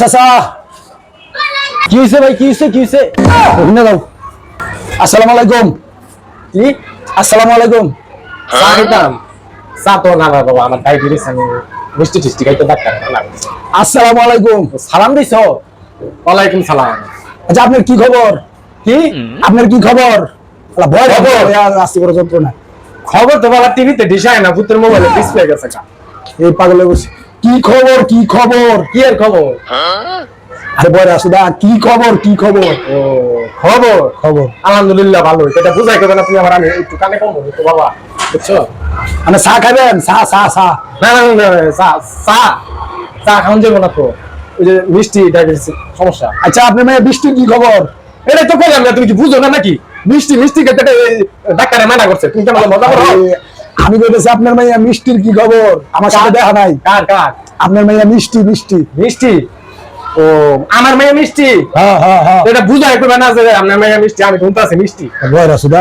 চাচা। কি হয়েছে ভাই কি হয়েছে কি হয়েছে ওখানে যাও আসসালামু আলাইকুম। কি? আসসালামু আলাইকুম। চা খেতাম চা তো না না বাবা আমার ডায়াবেটিস আমি মিষ্টি টিষ্টি খাইতে ডাক্তার লাগছে। আসসালামু আলাইকুম। সালাম দিছ? ওয়ালাইকুম সালাম। আচ্ছা আপনার কি খবর? কি? আপনার কি খবর? ভয় খবর? আসতে বড় যন্ত্রণা খবর তো বাবা টিভিতে ডিসাই না পুত্রের মোবাইলে ডিসপ্লে গেছে এই পাগলে বসে। কি খবর কি খবর? কি এর খবর? আরে বয় আসুদা কি খবর কি খবর? ও খবর। খবর। আলহামদুলিল্লাহ ভালো এটা বুঝাই করবে না তুমি আমার আমি একটু কানে কম তো বাবা। বুঝছ? মানে চা খাবেন? চা চা চা। না না না চা চা। চা খাওয়ান যাব না তো। ওই যে মিষ্টি সমস্যা। আচ্ছা মেয়ে বৃষ্টির কি খবর? এটা তো বললাম না তুমি কি বুঝো না নাকি? মিষ্টি মিষ্টি খেতে ডাক্তারে মানা করছে। তুমি কেন মজা করো। আমি বলেছি আপনার মেয়ে মিষ্টির কি খবর? আমার সাথে দেখা নাই। কার কার? আপনার মাইয়া মিষ্টি মিষ্টি। মিষ্টি? ও আমার মেয়ে মিষ্টি? হ্যাঁ হ্যাঁ হ্যাঁ। এটা বুঝাই করবে না যে আপনার মেয়ে মিষ্টি আমি আছি মিষ্টি। বয় আসুদা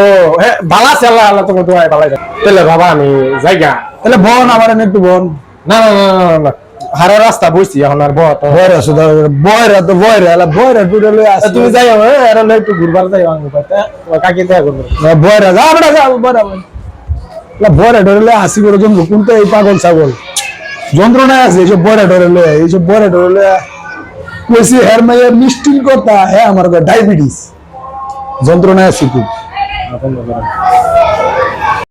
ও হ্যাঁ ভালো আছে আল্লাহ আল্লাহ তোমার ভালো আছে। তাহলে বাবা আমি জায়গা তাহলে বোন আমার একটু বোন। না না না না, না হারা রাস্তা বসছি এখন আর বয় আসুদা বয়রা তো বয়রা আলা বয়রা টুটে লই আসি তুমি যাই এর একটু ঘুরবার যাই কাকি দেখা করব বয়রা যা বড়া যা বয়রা বয়রা ডরে লই আসি বড় জন্তু কোনটা এই পাগল ছাগল। যন্ত্রণায় আছে এইসব বরে ডরে লই এইসব বরে ডরে লই কইছি, হের মেয়ে মিষ্টির কথা হ্যাঁ আমার ডায়াবেটিস যন্ত্রণায় আছে খুব।